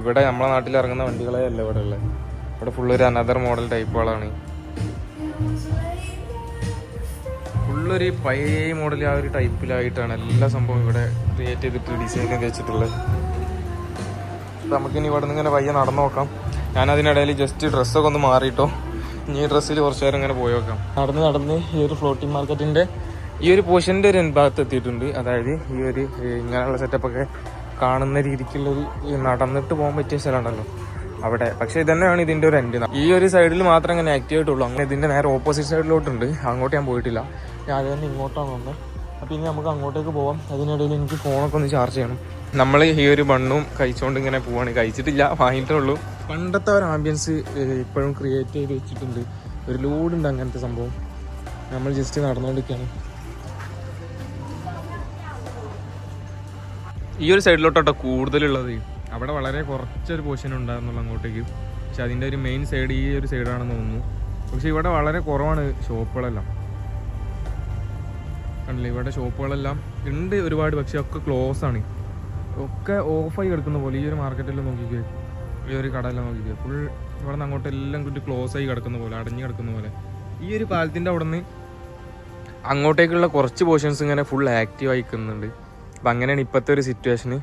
ഇവിടെ നമ്മളെ നാട്ടിൽ ഇറങ്ങുന്ന വണ്ടികളെ അല്ല ഇവിടെ ഉള്ളത്. ഇവിടെ ഫുള്ള് ഒരു അനദർ മോഡൽ ടൈപ്പുകളാണ് ഫുള്ളൊരു പഴയ മോഡൽ ആ ഒരു ടൈപ്പിലായിട്ടാണ് എല്ലാ സംഭവം ഇവിടെ ക്രിയേറ്റ് ചെയ്തിട്ട് ഡിസൈൻ ഒക്കെ വെച്ചിട്ടുള്ളത്. നമുക്കിനി ഇവിടെ നിന്ന് ഇങ്ങനെ പയ്യെ നടന്നു നോക്കാം. ഞാൻ അതിനിടയിൽ ജസ്റ്റ് ഡ്രസ്സൊക്കെ ഒന്ന് മാറിയിട്ടോ. ഇനി ഡ്രസ്സിൽ കുറച്ച് നേരം ഇങ്ങനെ പോയി നോക്കാം. നടന്ന് നടന്ന് ഈ ഒരു ഫ്ലോട്ടിംഗ് മാർക്കറ്റിന്റെ ഈ ഒരു പോർഷന്റെ ഒരു ഭാഗത്ത് എത്തിയിട്ടുണ്ട്. അതായത് ഈ ഒരു ഇങ്ങനെയുള്ള സെറ്റപ്പൊക്കെ കാണുന്ന രീതിക്കുള്ളൊരു നടന്നിട്ട് പോകാൻ പറ്റിയ സ്ഥലമുണ്ടല്ലോ അവിടെ. പക്ഷേ ഇതന്നെയാണ് ഇതിന്റെ ഒരു എൻഡ് ഈ ഒരു സൈഡിൽ മാത്രം അങ്ങനെ ആക്റ്റീവ് ആയിട്ടുള്ളൂ. അങ്ങനെ ഇതിന്റെ നേരെ ഓപ്പോസിറ്റ് സൈഡിലോട്ടുണ്ട് അങ്ങോട്ട് ഞാൻ പോയിട്ടില്ല. ഞാൻ അത് തന്നെ ഇങ്ങോട്ടാണ് വന്നത് അപ്പോൾ ഇനി നമുക്ക് അങ്ങോട്ടേക്ക് പോവാം. അതിനിടയിൽ എനിക്ക് ഫോണൊക്കെ ഒന്ന് ചാർജ് ചെയ്യണം. നമ്മൾ ഈ ഒരു ബണ്ണും കഴിച്ചുകൊണ്ട് ഇങ്ങനെ പോവാണ്. കഴിച്ചിട്ടില്ല. വാങ്ങിയിട്ടേ ഉള്ളൂ. പണ്ടത്തെ ഒരു ആംബിയൻസ് ഇപ്പോഴും ക്രിയേറ്റ് ചെയ്ത് വെച്ചിട്ടുണ്ട്. ഒരു ലോഡുണ്ട് അങ്ങനത്തെ സംഭവം. നമ്മൾ ജസ്റ്റ് നടന്നുകൊണ്ടിരിക്കുകയാണ്. ഈ ഒരു സൈഡിലോട്ടോ കൂടുതലുള്ളത്. അവിടെ വളരെ കുറച്ചൊരു പോർഷൻ ഉണ്ടായിരുന്നുള്ളൂ അങ്ങോട്ടേക്ക്. പക്ഷെ അതിന്റെ ഒരു മെയിൻ സൈഡ് ഈ ഒരു സൈഡാണെന്ന് തോന്നുന്നു. പക്ഷെ ഇവിടെ വളരെ കുറവാണ് ഷോപ്പുകളെല്ലാം. കണ്ടില്ലേ ഇവിടെ ഷോപ്പുകളെല്ലാം ഉണ്ട് ഒരുപാട് പക്ഷെ ഒക്കെ ക്ലോസ് ആണ്. ഒക്കെ ഓഫായി കിടക്കുന്ന പോലെ ഈ ഒരു മാർക്കറ്റെല്ലാം നോക്കിക്കേ. ഈ ഒരു കടയെല്ലാം നോക്കിക്കേ. ഫുൾ ഇവിടെ നിന്ന് അങ്ങോട്ട് എല്ലാം കൂടി ക്ലോസ് ആയി കിടക്കുന്ന പോലെ അടഞ്ഞു കിടക്കുന്ന പോലെ. ഈ ഒരു പാലത്തിന്റെ അവിടെ നിന്ന് അങ്ങോട്ടേക്കുള്ള കുറച്ച് പോർഷൻസ് ഇങ്ങനെ ഫുൾ ആക്റ്റീവ് ആയി നിൽക്കുന്നുണ്ട്. അപ്പം അങ്ങനെയാണ് ഇപ്പോഴത്തെ ഒരു സിറ്റുവേഷന്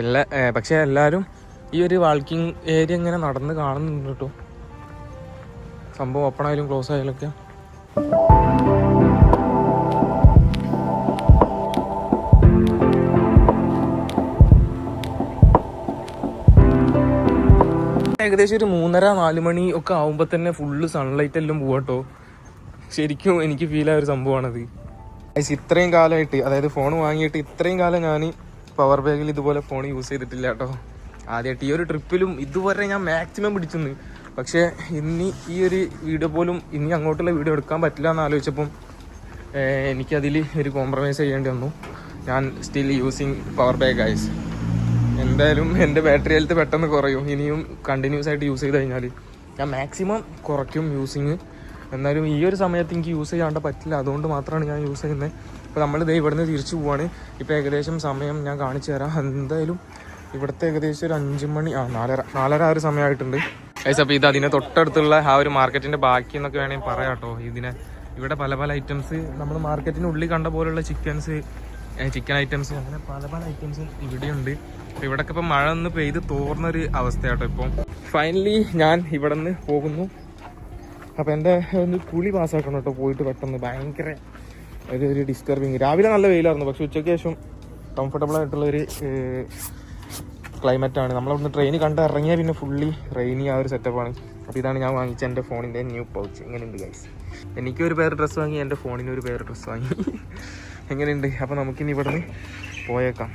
എല്ലാ പക്ഷേ എല്ലാവരും ഈ ഒരു വാൾക്കിംഗ് ഏരിയ ഇങ്ങനെ നടന്ന് കാണുന്നുണ്ട് കേട്ടോ. സംഭവം ഓപ്പൺ ആയാലും ക്ലോസ് ആയാലൊക്കെ ഏകദേശം ഒരു മൂന്നര നാല് മണി ഒക്കെ ആവുമ്പോൾ തന്നെ ഫുള്ള് സൺലൈറ്റ് എല്ലാം പോവാട്ടോ ശരിക്കും എനിക്ക് ഫീൽ ആയ ഒരു സംഭവമാണത്. ഇത്രയും കാലമായിട്ട് അതായത് ഫോൺ വാങ്ങിയിട്ട് ഇത്രയും കാലം ഞാൻ പവർ ബാഗിൽ ഇതുപോലെ ഫോൺ യൂസ് ചെയ്തിട്ടില്ല കേട്ടോ ആദ്യമായിട്ട് ഈ ഒരു ട്രിപ്പിലും ഇതുവരെ ഞാൻ മാക്സിമം പിടിച്ചെന്ന്. പക്ഷേ ഇനി ഈ ഒരു വീഡിയോ പോലും ഇനി അങ്ങോട്ടുള്ള വീഡിയോ എടുക്കാൻ പറ്റില്ല എന്ന് ആലോചിച്ചപ്പം എനിക്കതിൽ ഒരു കോംപ്രമൈസ് ചെയ്യേണ്ടി വന്നു. ഞാൻ still using power bag guys എന്തായാലും എന്റെ ബാറ്ററി ഹെൽത്ത് പെട്ടെന്ന് കുറയും. ഇനിയും കണ്ടിന്യൂസ് ആയിട്ട് യൂസ് ചെയ്ത് കഴിഞ്ഞാൽ ഞാൻ മാക്സിമം കുറയ്ക്കും യൂസിങ് എന്നാലും ഈ ഒരു സമയത്ത് എനിക്ക് യൂസ് ചെയ്യാണ്ട് പറ്റില്ല. അതുകൊണ്ട് മാത്രമാണ് ഞാൻ യൂസ് ചെയ്യുന്നത് അപ്പോൾ നമ്മൾ ഇതേ ഇവിടുന്ന് തിരിച്ചു പോവാണ്. ഇപ്പോൾ ഏകദേശം സമയം ഞാൻ കാണിച്ചു തരാം. എന്തായാലും ഇവിടുത്തെ ഏകദേശം ഒരു അഞ്ച് മണി ആ നാലര നാലര ആ ഒരു സമയമായിട്ടുണ്ട് ഏസ് അപ്പോൾ ഇത് അതിനെ തൊട്ടടുത്തുള്ള ആ ഒരു മാർക്കറ്റിന്റെ ബാക്കി എന്നൊക്കെ വേണമെങ്കിൽ പറയാം കേട്ടോ ഇതിനെ ഇവിടെ പല പല ഐറ്റംസ് നമ്മൾ മാർക്കറ്റിന്റെ മാർക്കറ്റിനുള്ളിൽ കണ്ട പോലുള്ള ചിക്കൻസ് ചിക്കൻ ഐറ്റംസ് അങ്ങനെ പല പല ഐറ്റംസും ഇവിടെയുണ്ട്. അപ്പോൾ ഇവിടെയൊക്കെ ഇപ്പം മഴ ഒന്ന് പെയ്ത് തോർന്നൊരു അവസ്ഥയാട്ടോ ഇപ്പം. ഫൈനലി ഞാൻ ഇവിടെ നിന്ന് പോകുന്നു. അപ്പോൾ എന്റെ ഒന്ന് കുളി പാസ്സാക്കണം കേട്ടോ പോയിട്ട് പെട്ടെന്ന്. ഭയങ്കര ഒരു ഒരു ഡിസ്റ്റർബിങ് രാവിലെ നല്ല വെയിലായിരുന്നു പക്ഷെ ഉച്ചയ്ക്ക് ശേഷം കംഫർട്ടബിൾ ആയിട്ടുള്ള ഒരു ക്ലൈമറ്റ് ആണ്. നമ്മളവിടുന്ന് ട്രെയിൻ കണ്ട് ഇറങ്ങിയാൽ പിന്നെ ഫുള്ളി റെയിനി ആ ഒരു സെറ്റപ്പാണ് അപ്പോൾ ഇതാണ് ഞാൻ വാങ്ങിച്ച എന്റെ ഫോണിന്റെ ന്യൂ പൗച്ച് എങ്ങനെയുണ്ട് ഗൈസ് എനിക്കൊരു പേര് ഡ്രസ്സ് വാങ്ങി എന്റെ ഫോണിന് ഒരു പേര് ഡ്രസ്സ് വാങ്ങി. എങ്ങനെയുണ്ട്? അപ്പോൾ നമുക്കിനി ഇവിടുന്ന് പോയേക്കാം.